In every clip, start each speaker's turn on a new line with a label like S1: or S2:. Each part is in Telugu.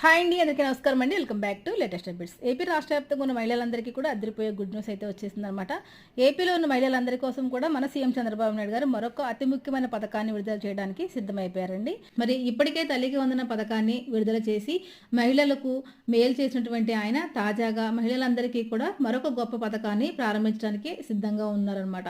S1: హాయ్ అండి అందరికీ నమస్కారం అండి. Welcome back to latest updates. AP రాష్ట్ర వ్యాప్తంగా ఉన్న మహిళలందరికీ కూడా అదిరిపోయే గుడ్ న్యూస్ అయితే వచ్చేసింది అనమాట ఏపీలో ఉన్న మహిళలందరి కోసం కూడా మన సీఎం చంద్రబాబు నాయుడు గారు మరొక అతి ముఖ్యమైన పథకాన్ని విడుదల చేయడానికి సిద్ధమైపోయారండి. మరి ఇప్పటికే తల్లికి వందన పథకాన్ని విడుదల చేసి మహిళలకు మేలు చేసినటువంటి ఆయన తాజాగా మహిళలందరికీ కూడా మరొక గొప్ప పథకాన్ని ప్రారంభించడానికి సిద్ధంగా ఉన్నారనమాట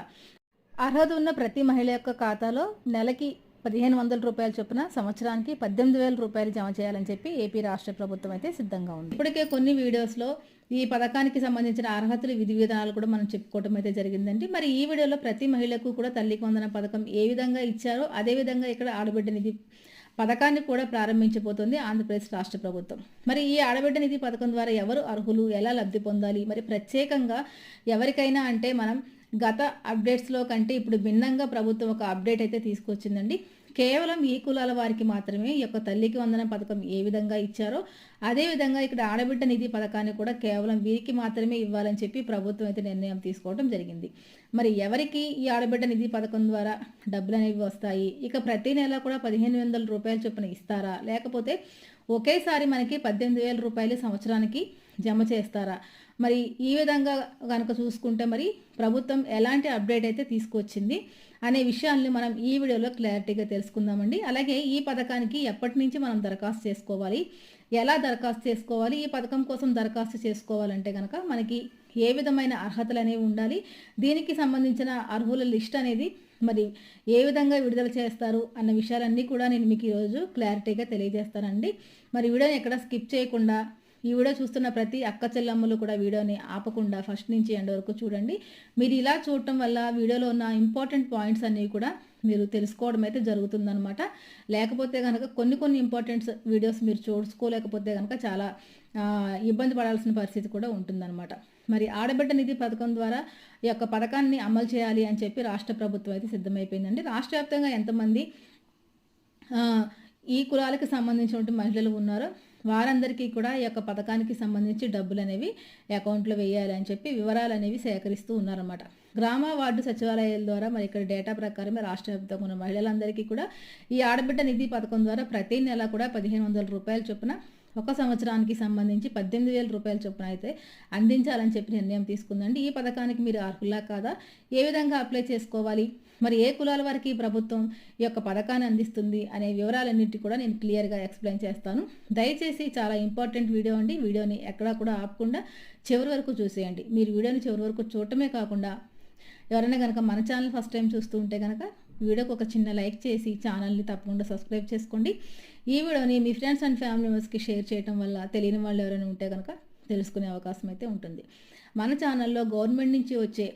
S1: అర్హత ఉన్న ప్రతి మహిళ యొక్క ఖాతాలో నెలకి పదిహేను వందల రూపాయల చొప్పున సంవత్సరానికి పద్దెనిమిది వేల రూపాయలు జమ చేయాలని చెప్పి ఏపీ రాష్ట్ర ప్రభుత్వం అయితే సిద్ధంగా ఉంది. ఇప్పటికే కొన్ని వీడియోస్లో ఈ పథకానికి సంబంధించిన అర్హతలు విధి విధానాలు కూడా మనం చెప్పుకోవటం అయితే జరిగిందండి. మరి ఈ వీడియోలో ప్రతి మహిళకు కూడా తల్లికి వందన పథకం ఏ విధంగా ఇచ్చారో అదేవిధంగా ఇక్కడ ఆడబిడ్డ నిధి పథకాన్ని కూడా ప్రారంభించబోతోంది ఆంధ్రప్రదేశ్ రాష్ట్ర ప్రభుత్వం. మరి ఈ ఆడబిడ్డ నిధి పథకం ద్వారా ఎవరు అర్హులు ఎలా లబ్ధి పొందాలి? మరి ప్రత్యేకంగా ఎవరికైనా అంటే మనం గత అప్డేట్స్లో కంటే ఇప్పుడు భిన్నంగా ప్రభుత్వం ఒక అప్డేట్ అయితే తీసుకొచ్చిందండి. కేవలం ఈ కులాల వారికి మాత్రమే ఈ యొక్క తల్లికి వందన పథకం ఏ విధంగా ఇచ్చారో అదే విధంగా ఇక్కడ ఆడబిడ్డ నిధి పథకాన్ని కూడా కేవలం వీరికి మాత్రమే ఇవ్వాలని చెప్పి ప్రభుత్వం అయితే నిర్ణయం తీసుకోవడం జరిగింది. మరి ఎవరికి ఈ ఆడబిడ్డ నిధి పథకం ద్వారా డబ్బులు అనేవి వస్తాయి? ఇక ప్రతి నెల కూడా పదిహేను వందల రూపాయల చొప్పున ఇస్తారా? లేకపోతే ఒకేసారి మనకి పద్దెనిమిది వేల రూపాయలు సంవత్సరానికి జమ చేస్తారా? మరి ఈ విధంగా కనుక చూసుకుంటే మరి ప్రభుత్వం ఎలాంటి అప్డేట్ అయితే తీసుకొచ్చింది అనే విషయాల్ని మనం ఈ వీడియోలో క్లారిటీగా తెలుసుకుందామండి. అలాగే ఈ పథకానికి ఎప్పటి నుంచి మనం దరఖాస్తు చేసుకోవాలి? ఎలా దరఖాస్తు చేసుకోవాలి? ఈ పథకం కోసం దరఖాస్తు చేసుకోవాలంటే కనుక మనకి ఏ విధమైన అర్హతలు అనేవి ఉండాలి? దీనికి సంబంధించిన అర్హుల లిస్ట్ అనేది మరి ఏ విధంగా విడుదల చేస్తారు అన్న విషయాలన్నీ కూడా నేను మీకు ఈరోజు క్లారిటీగా తెలియజేస్తానండి. మరి వీడియోని ఎక్కడ స్కిప్ చేయకుండా ఈ వీడియో చూస్తున్న ప్రతి అక్క చెల్లమ్మలు కూడా వీడియోని ఆపకుండా ఫస్ట్ నుంచి ఎండ్ వరకు చూడండి. మీరు ఇలా చూడటం వల్ల వీడియోలో ఉన్న ఇంపార్టెంట్ పాయింట్స్ అన్నీ కూడా మీరు తెలుసుకోవడం అయితే జరుగుతుందనమాట లేకపోతే కనుక కొన్ని కొన్ని ఇంపార్టెంట్స్ వీడియోస్ మీరు చూసుకోలేకపోతే కనుక చాలా ఇబ్బంది పడాల్సిన పరిస్థితి కూడా ఉంటుందన్నమాట. మరి ఆడబిడ్డ నిధి పథకం ద్వారా ఈ యొక్క పథకాన్ని అమలు చేయాలి అని చెప్పి రాష్ట్ర ప్రభుత్వం అయితే సిద్ధమైపోయిందండి. రాష్ట్ర వ్యాప్తంగా ఎంతమంది ఈ కులాలకు సంబంధించినటువంటి మహిళలు ఉన్నారో వారందరికీ కూడా ఈ యొక్క పథకానికి సంబంధించి డబ్బులు అనేవి అకౌంట్లో వేయాలి అని చెప్పి వివరాలు అనేవి సేకరిస్తూ ఉన్నారన్నమాట. గ్రామ వార్డు సచివాలయాల ద్వారా మరి ఇక్కడ డేటా ప్రకారమే రాష్ట్ర వ్యాప్తంగా ఉన్న మహిళలందరికీ కూడా ఈ ఆడబిడ్డ నిధి పథకం ద్వారా ప్రతి నెల కూడా పదిహేను వందల రూపాయల చొప్పున ఒక సంవత్సరానికి సంబంధించి పద్దెనిమిది వేల రూపాయల చొప్పున అయితే అందించాలని చెప్పి నిర్ణయం తీసుకుందండి. ఈ పథకానికి మీరు అర్హులా కాదా? ఏ విధంగా అప్లై చేసుకోవాలి? మరి ఏ కులాల వారికి ప్రభుత్వం ఈ యొక్క పథకాన్ని అందిస్తుంది అనే వివరాలన్నింటి కూడా నేను క్లియర్గా ఎక్స్ప్లెయిన్ చేస్తాను. దయచేసి చాలా ఇంపార్టెంట్ వీడియో అండి. వీడియోని ఎక్కడా కూడా ఆపకుండా చివరి వరకు చూసేయండి. మీరు వీడియోని చివరి వరకు చూడటమే కాకుండా ఎవరైనా కనుక మన ఛానల్ ఫస్ట్ టైం చూస్తూ ఉంటే కనుక వీడియోకి ఒక చిన్న లైక్ చేసి ఛానల్ని తప్పకుండా సబ్స్క్రైబ్ చేసుకోండి. ఈ వీడియోని మీ ఫ్రెండ్స్ అండ్ ఫ్యామిలీ మెంబర్స్కి షేర్ చేయడం వల్ల తెలియని వాళ్ళు ఎవరైనా ఉంటే కనుక తెలుసుకునే అవకాశం అయితే ఉంటుంది. మన ఛానల్లో గవర్నమెంట్ నుంచి వచ్చే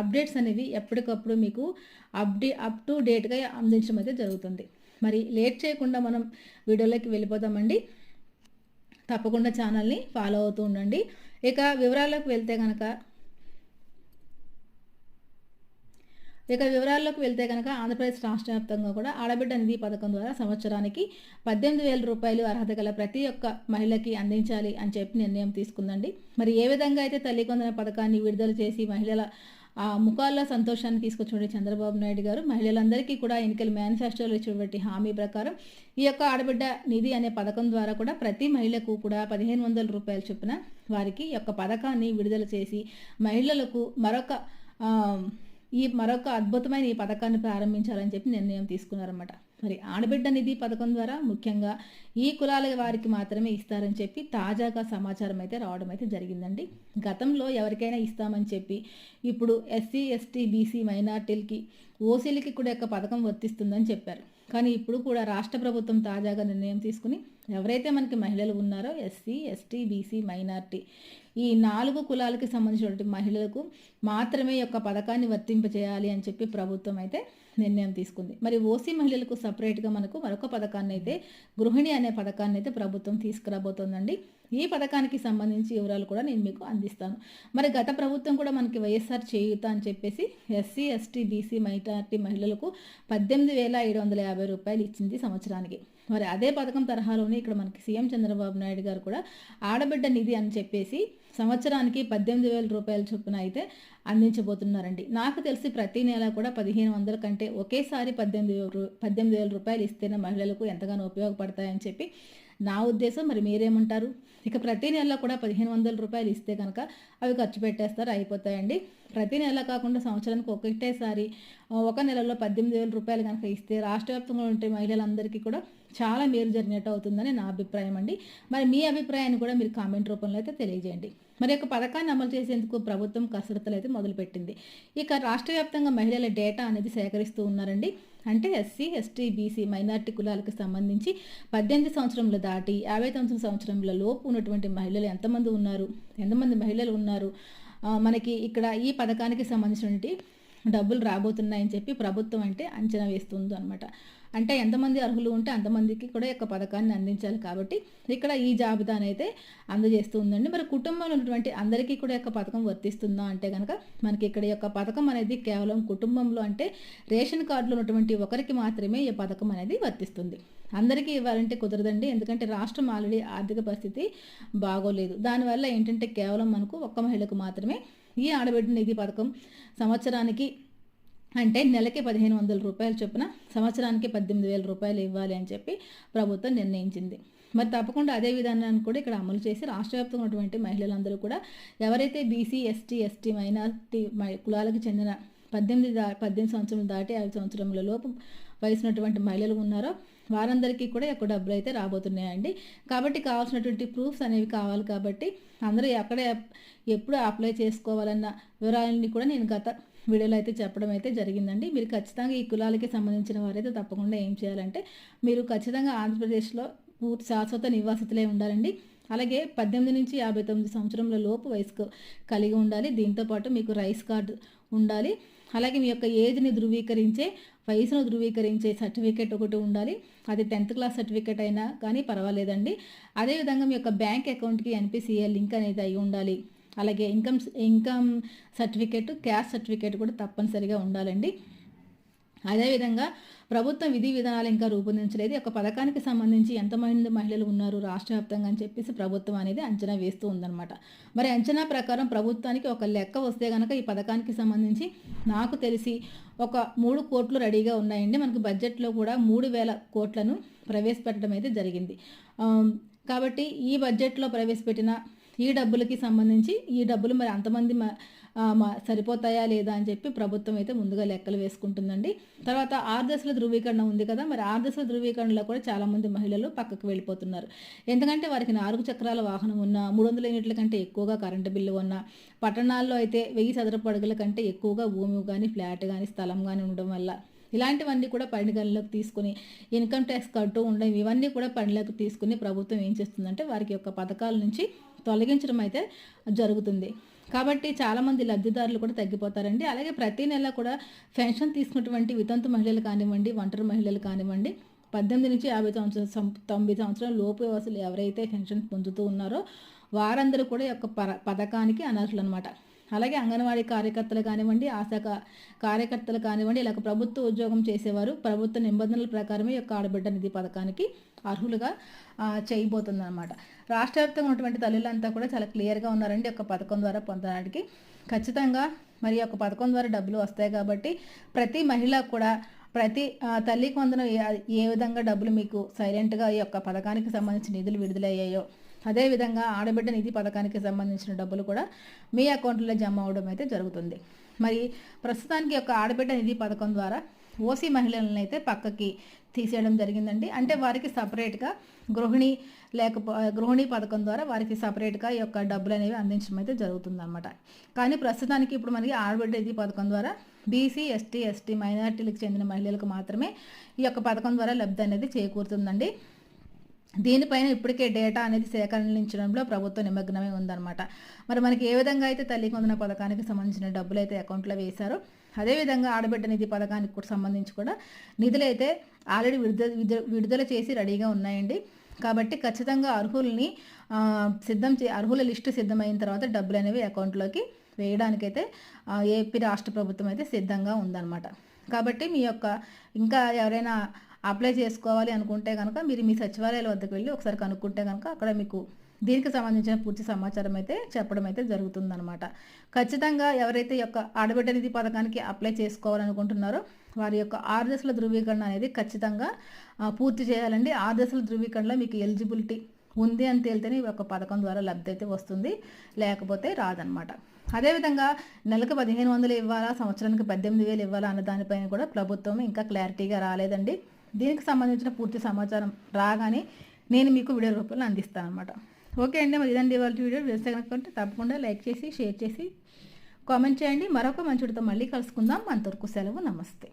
S1: అప్డేట్స్ అనేవి ఎప్పటికప్పుడు మీకు అప్డే అప్ టు డేట్గా అందించడం అయితే జరుగుతుంది. మరి లేట్ చేయకుండా మనం వీడియోలోకి వెళ్ళిపోతామండి. తప్పకుండా ఛానల్ని ఫాలో అవుతూ ఉండండి. ఇక వివరాల్లోకి వెళ్తే కనుక ఇక వివరాల్లోకి వెళ్తే కనుక ఆంధ్రప్రదేశ్ రాష్ట్ర వ్యాప్తంగా కూడా ఆడబిడ్డ నిధి పథకం ద్వారా సంవత్సరానికి పద్దెనిమిది వేల రూపాయలు అర్హత గల ప్రతి ఒక్క మహిళకి అందించాలి అని చెప్పి నిర్ణయం తీసుకుందండి. మరి ఏ విధంగా అయితే తల్లి కొందన పథకాన్ని విడుదల చేసి మహిళల ఆ ముఖాల్లో సంతోషాన్ని తీసుకొచ్చిన చంద్రబాబు నాయుడు గారు మహిళలందరికీ కూడా ఎన్నికల మేనిఫెస్టోలో ఇచ్చినటువంటి హామీ ప్రకారం ఈ యొక్క ఆడబిడ్డ నిధి అనే పథకం ద్వారా కూడా ప్రతి మహిళకు కూడా పదిహేను వందల రూపాయల చొప్పున వారికి ఈ యొక్క పథకాన్ని విడుదల చేసి మహిళలకు మరొక ఈ మరొక అద్భుతమైన ఈ పథకాన్ని ప్రారంభించాలని చెప్పి నిర్ణయం తీసుకున్నారన్నమాట. మరి ఆడబిడ్డ నిధి పథకం ద్వారా ముఖ్యంగా ఈ కులాల వారికి మాత్రమే ఇస్తారని చెప్పి తాజాగా సమాచారం అయితే రావడం అయితే జరిగిందండి. గతంలో ఎవరికైనా ఇస్తామని చెప్పి ఇప్పుడు ఎస్సీ ఎస్టీ బీసీ మైనార్టీలకి ఓసీలకి కూడా యొక్క పథకం వర్తిస్తుందని చెప్పారు. కానీ ఇప్పుడు కూడా రాష్ట్ర ప్రభుత్వం తాజాగా నిర్ణయం తీసుకుని ఎవరైతే మనకి మహిళలు ఉన్నారో ఎస్సీ ఎస్టీ బీసీ మైనార్టీ ఈ నాలుగు కులాలకి సంబంధించినటువంటి మహిళలకు మాత్రమే యొక్క పథకాన్ని వర్తింపజేయాలి అని చెప్పి ప్రభుత్వం అయితే నిర్ణయం తీసుకుంది. మరి ఓసీ మహిళలకు సపరేట్గా మనకు మరొక పథకాన్ని అయితే గృహిణి అనే పథకాన్ని అయితే ప్రభుత్వం తీసుకురాబోతోందండి. ఈ పథకానికి సంబంధించి వివరాలు కూడా నేను మీకు అందిస్తాను. మరి గత ప్రభుత్వం కూడా మనకి వైఎస్ఆర్ చేయుత అని చెప్పేసి ఎస్సీ ఎస్టీ బీసీ మైనార్టీ మహిళలకు పద్దెనిమిది వేల ఏడు వందల యాభై రూపాయలు ఇచ్చింది సంవత్సరానికి. మరి అదే పథకం తరహాలోనే ఇక్కడ మనకి సీఎం చంద్రబాబు నాయుడు గారు కూడా ఆడబిడ్డ నిధి అని చెప్పేసి సంవత్సరానికి పద్దెనిమిది వేల రూపాయల చొప్పున అయితే అందించబోతున్నారండి. నాకు తెలిసి ప్రతి నెల కూడా పదిహేను వందల కంటే ఒకేసారి పద్దెనిమిది పద్దెనిమిది వేల రూపాయలు ఇస్తేనే మహిళలకు ఎంతగానో ఉపయోగపడతాయని చెప్పి నా ఉద్దేశం. మరి మీరేమంటారు? ఇక ప్రతి నెల కూడా పదిహేను వందల రూపాయలు ఇస్తే కనుక అవి ఖర్చు పెట్టేస్తారు అయిపోతాయండి. ప్రతి నెల కాకుండా సంవత్సరానికి ఒకటేసారి ఒక నెలలో పద్దెనిమిది వేల రూపాయలు కనుక ఇస్తే రాష్ట్ర వ్యాప్తంగా ఉంటే మహిళలందరికీ కూడా చాలా మేలు జరిగినట్టు అవుతుందని నా అభిప్రాయం అండి. మరి మీ అభిప్రాయాన్ని కూడా మీరు కామెంట్ రూపంలో అయితే తెలియజేయండి. మరి యొక్క పథకాన్ని అమలు చేసేందుకు ప్రభుత్వం కసరత్తులు అయితే మొదలుపెట్టింది. ఇక రాష్ట్ర వ్యాప్తంగా మహిళల డేటా అనేది సేకరిస్తూ ఉన్నారండి. అంటే ఎస్సీ ఎస్టీ బీసీ మైనార్టీ కులాలకు సంబంధించి పద్దెనిమిది సంవత్సరంలో దాటి యాభై తొమ్మిది సంవత్సరముల లోపు ఉన్నటువంటి మహిళలు ఎంతమంది ఉన్నారు? ఎంతమంది మహిళలు ఉన్నారు? మనకి ఇక్కడ ఈ పథకానికి సంబంధించినటువంటి డబ్బులు రాబోతున్నాయని చెప్పి ప్రభుత్వం అంటే అంచనా వేస్తుంది అనమాట అంటే ఎంతమంది అర్హులు ఉంటే అంతమందికి కూడా యొక్క పథకాన్ని అందించాలి కాబట్టి ఇక్కడ ఈ జాబితాను అయితే అందజేస్తూ ఉందండి. మరి కుటుంబంలో ఉన్నటువంటి అందరికీ కూడా యొక్క పథకం వర్తిస్తుందా అంటే కనుక మనకి ఇక్కడ యొక్క పథకం అనేది కేవలం కుటుంబంలో అంటే రేషన్ కార్డులో ఉన్నటువంటి ఒకరికి మాత్రమే ఈ పథకం అనేది వర్తిస్తుంది. అందరికీ ఇవ్వాలంటే కుదరదండి. ఎందుకంటే రాష్ట్రం ఆల్రెడీ ఆర్థిక పరిస్థితి బాగోలేదు. దానివల్ల ఏంటంటే కేవలం మనకు ఒక్క మహిళకు మాత్రమే ఈ ఆడబిడ్డ నిధి పథకం సంవత్సరానికి అంటే నెలకి పదిహేను వందల రూపాయలు చొప్పున సంవత్సరానికి పద్దెనిమిది వేల రూపాయలు ఇవ్వాలి అని చెప్పి ప్రభుత్వం నిర్ణయించింది. మరి తప్పకుండా అదే విధానాన్ని కూడా ఇక్కడ అమలు చేసి రాష్ట్ర వ్యాప్తంగా ఉన్నటువంటి మహిళలందరూ కూడా ఎవరైతే బీసీ ఎస్టీ ఎస్టీ మైనార్టీ కులాలకు చెందిన పద్దెనిమిది దా పద్దెనిమిది సంవత్సరాలు దాటి ఐదు సంవత్సరముల లోపు వయసున్నటువంటి మహిళలు ఉన్నారో వారందరికీ కూడా ఎక్కువ డబ్బులు అయితే రాబోతున్నాయండి. కాబట్టి కావాల్సినటువంటి ప్రూఫ్స్ అనేవి కావాలి కాబట్టి అందరూ ఎక్కడ ఎప్పుడు అప్లై చేసుకోవాలన్న వివరాలన్నీ కూడా నేను గత వీడియోలో అయితే చెప్పడం అయితే జరిగిందండి. మీరు ఖచ్చితంగా ఈ కులాలకి సంబంధించిన వారైతే తప్పకుండా ఏం చేయాలంటే మీరు ఖచ్చితంగా ఆంధ్రప్రదేశ్లో పూర్తి శాశ్వత నివాసితులే ఉండాలండి. అలాగే పద్దెనిమిది నుంచి యాభై తొమ్మిది సంవత్సరంల లోపు వయసుకు కలిగి ఉండాలి. దీంతోపాటు మీకు రైస్ కార్డు ఉండాలి. అలాగే మీ యొక్క ఏజ్ని ధృవీకరించే వయసును ధృవీకరించే సర్టిఫికేట్ ఒకటి ఉండాలి. అది టెన్త్ క్లాస్ సర్టిఫికేట్ అయినా కానీ పర్వాలేదండి. అదేవిధంగా మీ యొక్క బ్యాంక్ అకౌంట్కి ఎన్పిసిఏ లింక్ అనేది అయి ఉండాలి. అలాగే income income certificate cash certificate కూడా తప్పనిసరిగా ఉండాలండి. అదేవిధంగా ప్రభుత్వం విధి విధానాలు ఇంకా రూపొందించలేదు. ఈ యొక్క పథకానికి సంబంధించి ఎంతమంది మహిళలు ఉన్నారు రాష్ట్ర వ్యాప్తంగా అని చెప్పేసి ప్రభుత్వం అనేది అంచనా వేస్తూ ఉందన్నమాట. మరి అంచనా ప్రకారం ప్రభుత్వానికి ఒక లెక్క వస్తే కనుక ఈ పథకానికి సంబంధించి నాకు తెలిసి ఒక మూడు కోట్లు రెడీగా ఉన్నాయండి. మనకు బడ్జెట్లో కూడా మూడు వేల కోట్లను ప్రవేశపెట్టడం అయితే జరిగింది. కాబట్టి ఈ బడ్జెట్లో ప్రవేశపెట్టిన ఈ డబ్బులకి సంబంధించి ఈ డబ్బులు మరి అంతమంది సరిపోతాయా లేదా అని చెప్పి ప్రభుత్వం అయితే ముందుగా లెక్కలు వేసుకుంటుందండి. తర్వాత ఆరు దశల ధృవీకరణ ఉంది కదా మరి ఆరు దశల ధృవీకరణలో కూడా చాలామంది మహిళలు పక్కకు వెళ్ళిపోతున్నారు. ఎందుకంటే వారికి నాలుగు చక్రాల వాహనం ఉన్న మూడు వందల యూనిట్ల కంటే ఎక్కువగా కరెంటు బిల్లు ఉన్న పట్టణాల్లో అయితే వెయ్యి చదరపు అడుగుల కంటే ఎక్కువగా భూమి కానీ ఫ్లాట్ కానీ స్థలం కానీ ఉండడం వల్ల ఇలాంటివన్నీ కూడా పరిగణలోకి తీసుకుని ఇన్కమ్ ట్యాక్స్ కడుతూ ఉండడం ఇవన్నీ కూడా పరిగణలోకి తీసుకుని ప్రభుత్వం ఏం చేస్తుందంటే వారికి యొక్క పథకాల నుంచి తొలగించడం అయితే జరుగుతుంది. కాబట్టి చాలామంది లబ్ధిదారులు కూడా తగ్గిపోతారండి. అలాగే ప్రతి నెల కూడా పెన్షన్ తీసుకున్నటువంటి వితంతు మహిళలు కానివ్వండి ఒంటరి మహిళలు కానివ్వండి పద్దెనిమిది నుంచి యాభై సంవత్సరం సం- తొంభై సంవత్సరాల లోపు వ్యవస్థలు ఎవరైతే పెన్షన్ పొందుతూ ఉన్నారో వారందరూ కూడా యొక్క పర పథకానికి అనర్హులు అనమాట అలాగే అంగన్వాడీ కార్యకర్తలు కానివ్వండి ఆశా కార్యకర్తలు కానివ్వండి ఇలా ప్రభుత్వ ఉద్యోగం చేసేవారు ప్రభుత్వ నిబంధనల ప్రకారమే యొక్క ఆడబిడ్డ నిధి పథకానికి అర్హులుగా చేయబోతుంది అనమాట రాష్ట్ర వ్యాప్తంగా ఉన్నటువంటి తల్లులంతా కూడా చాలా క్లియర్గా ఉన్నారండి ఒక పథకం ద్వారా పొందడానికి. ఖచ్చితంగా మరి ఒక యొక్క పథకం ద్వారా డబ్బులు వస్తాయి కాబట్టి ప్రతి మహిళ కూడా ప్రతి తల్లికి వందన ఏ విధంగా డబ్బులు మీకు సైలెంట్గా ఈ యొక్క పథకానికి సంబంధించిన నిధులు విడుదలయ్యాయో అదేవిధంగా ఆడబిడ్డ నిధి పథకానికి సంబంధించిన డబ్బులు కూడా మీ అకౌంట్లో జమ అవడం అయితే జరుగుతుంది. మరి ప్రస్తుతానికి యొక్క ఆడబిడ్డ నిధి పథకం ద్వారా ఓసీ మహిళలను అయితే పక్కకి తీసేయడం జరిగిందండి. అంటే వారికి సపరేట్గా గృహిణి లేకపో గృహిణి పథకం ద్వారా వారికి సపరేట్గా ఈ యొక్క డబ్బులు అనేవి అందించడం అయితే జరుగుతుందన్నమాట. కానీ ప్రస్తుతానికి ఇప్పుడు మనకి ఆడబిడ్డ పథకం ద్వారా బీసీ ఎస్టీ ఎస్టీ మైనార్టీలకు చెందిన మహిళలకు మాత్రమే ఈ యొక్క పథకం ద్వారా లబ్ధి అనేది చేకూరుతుందండి. దీనిపైన ఇప్పటికే డేటా అనేది సేకరించడంలో ప్రభుత్వం నిమగ్నమై ఉందన్నమాట. మరి మనకి ఏ విధంగా అయితే తల్లి కొందన పథకానికి సంబంధించిన డబ్బులు అయితే అకౌంట్లో వేశారో అదేవిధంగా ఆడబిడ్డ నిధి పథకానికి కూడా సంబంధించి కూడా నిధులైతే ఆల్రెడీ విడుదల విడుదల- విడుదల చేసి రెడీగా ఉన్నాయండి. కాబట్టి ఖచ్చితంగా అర్హుల్ని సిద్ధం చే అర్హుల లిస్టు సిద్ధమైన తర్వాత డబ్బులు అనేవి అకౌంట్లోకి వేయడానికైతే ఏపీ రాష్ట్ర ప్రభుత్వం అయితే సిద్ధంగా ఉందన్నమాట. కాబట్టి మీ యొక్క ఇంకా ఎవరైనా అప్లై చేసుకోవాలి అనుకుంటే కనుక మీరు మీ సచివాలయాల వద్దకు వెళ్ళి ఒకసారి కనుక్కుంటే కనుక అక్కడ మీకు దీనికి సంబంధించిన పూర్తి సమాచారం అయితే చెప్పడం అయితే జరుగుతుందన్నమాట. ఖచ్చితంగా ఎవరైతే యొక్క ఆడబిడ్డ నిధి పథకానికి అప్లై చేసుకోవాలనుకుంటున్నారో వారి యొక్క ఆరు దశల ధృవీకరణ అనేది ఖచ్చితంగా పూర్తి చేయాలండి. ఆరు దశల ధృవీకరణలో మీకు ఎలిజిబిలిటీ ఉంది అని తేలితేనే ఈ యొక్క పథకం ద్వారా లబ్ధి అయితే వస్తుంది. లేకపోతే రాదనమాట అదేవిధంగా నెలకు పదిహేను వందలు ఇవ్వాలా సంవత్సరానికి పద్దెనిమిది వేలు ఇవ్వాలా అన్న దానిపైన కూడా ప్రభుత్వం ఇంకా క్లారిటీగా రాలేదండి. దీనికి సంబంధించిన పూర్తి సమాచారం రాగానే నేను మీకు వీడియో రూపంలో అందిస్తాను అనమాట ఓకే అండి మరి ఇదండి వాళ్ళ వీడియో. వేస్తే కనుక తప్పకుండా లైక్ చేసి షేర్ చేసి కామెంట్ చేయండి. మరొక మంచి వీడియోతో మళ్ళీ కలుసుకుందాం. అంతవరకు సెలవు నమస్తే.